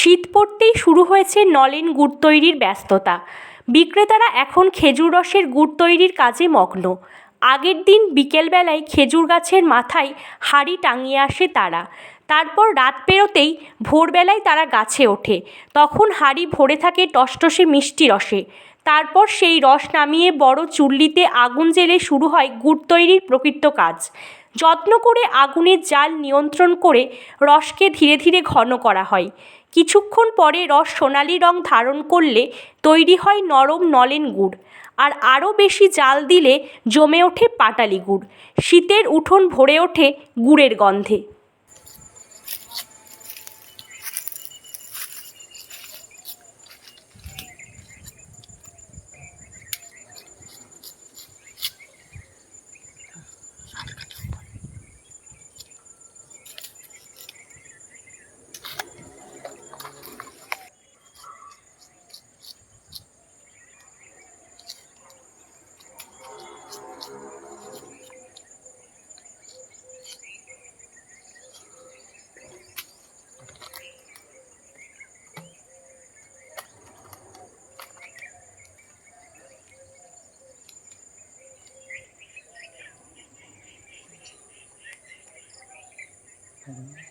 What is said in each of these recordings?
থেকেই শুরু হয়েছে নলেন গুড় তৈরির ব্যস্ততা। বিক্রেতারা এখন খেজুর রসের গুড় তৈরির কাজে মগ্ন। আগের দিন বিকেলবেলায় খেজুর গাছের মাথায় হাঁড়ি টাঙিয়ে আসে তারা। তারপর রাত পেরোতেই ভোরবেলায় তারা গাছে ওঠে। তখন হাঁড়ি ভরে থাকে টসটসে মিষ্টি রসে। তারপর সেই রস নামিয়ে বড় চুল্লিতে আগুন জ্বেলে শুরু হয় গুড় তৈরির প্রকৃত কাজ। যত্ন করে আগুনের জাল নিয়ন্ত্রণ করে রসকে ধীরে ধীরে ঘন করা হয়। কিছুক্ষণ পরে রস সোনালি রং ধারণ করলে তৈরি হয় নরম নলেন গুড়, আর আরও বেশি জাল দিলে জমে ওঠে পাটালি গুড়। শীতের উঠোন ভরে ওঠে গুড়ের গন্ধে। Mm-hmm.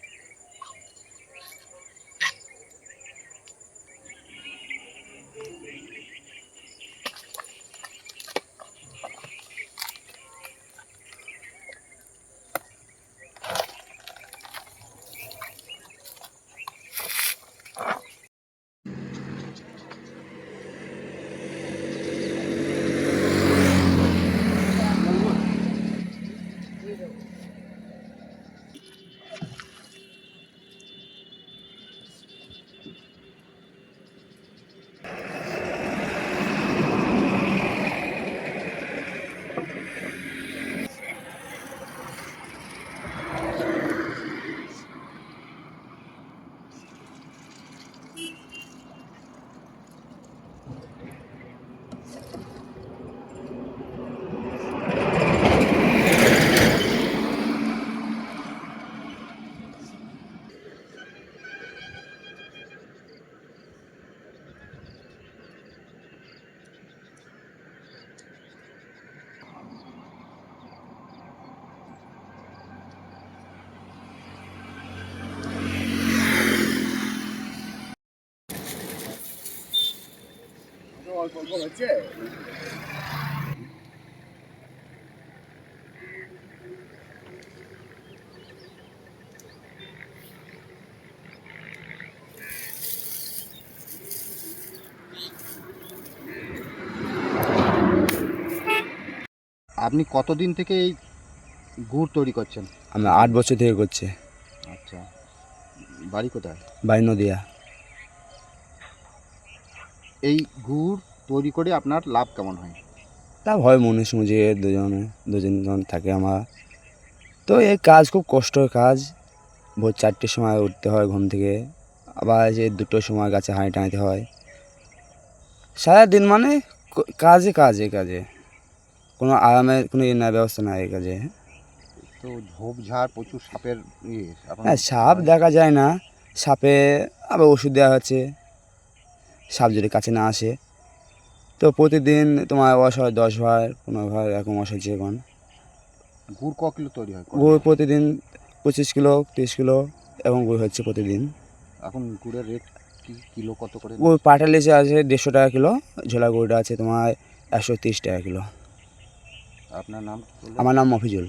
আপনি কতদিন থেকে এই গুড় তৈরি করছেন? আমি আট বছর থেকে করছি। আচ্ছা। বাড়ি কোথায়? বাই নদিয়া। এই গুড় তৈরি করে আপনার লাভ কেমন হয়? তা হয় মনে সুঝে দুজনে দুজন থাকে আমার। তো এই কাজ খুব কষ্টের কাজ। ভোর চারটের সময় উঠতে হয় ঘুম থেকে। আবার যে দুটোর সময় গাছে হাঁড়ি টাঙাতে হয়। সারাদিন মানে কাজে কাজে কাজে। কোনো আরামের কোনো ইয়ে না ব্যবস্থা নাই এই কাজে। তো ঝোপঝাড় প্রচুর সাপের ইয়ে হ্যাঁ সাপ দেখা যায় না। সাপে আবার ওষুধ দেওয়া হচ্ছে। সাপ যদি কাছে না আসে তো প্রতিদিন তোমার ওয়াশ হয় দশ ভার পনেরো ভার এরকম ওয়াশ হচ্ছে এখন গুড় ক কিলো তৈরি হয়? গুড় প্রতিদিন পঁচিশ কিলো তিরিশ কিলো এবং গুড় হচ্ছে প্রতিদিন। এখন গুড়ের রেট কিলো কত করে? গুড় পাটালিচে আছে দেড়শো টাকা কিলো ঝোলা গুড়টা আছে তোমার একশো তিরিশ টাকা কিলো। আপনার নাম আমার নাম মফিজুল।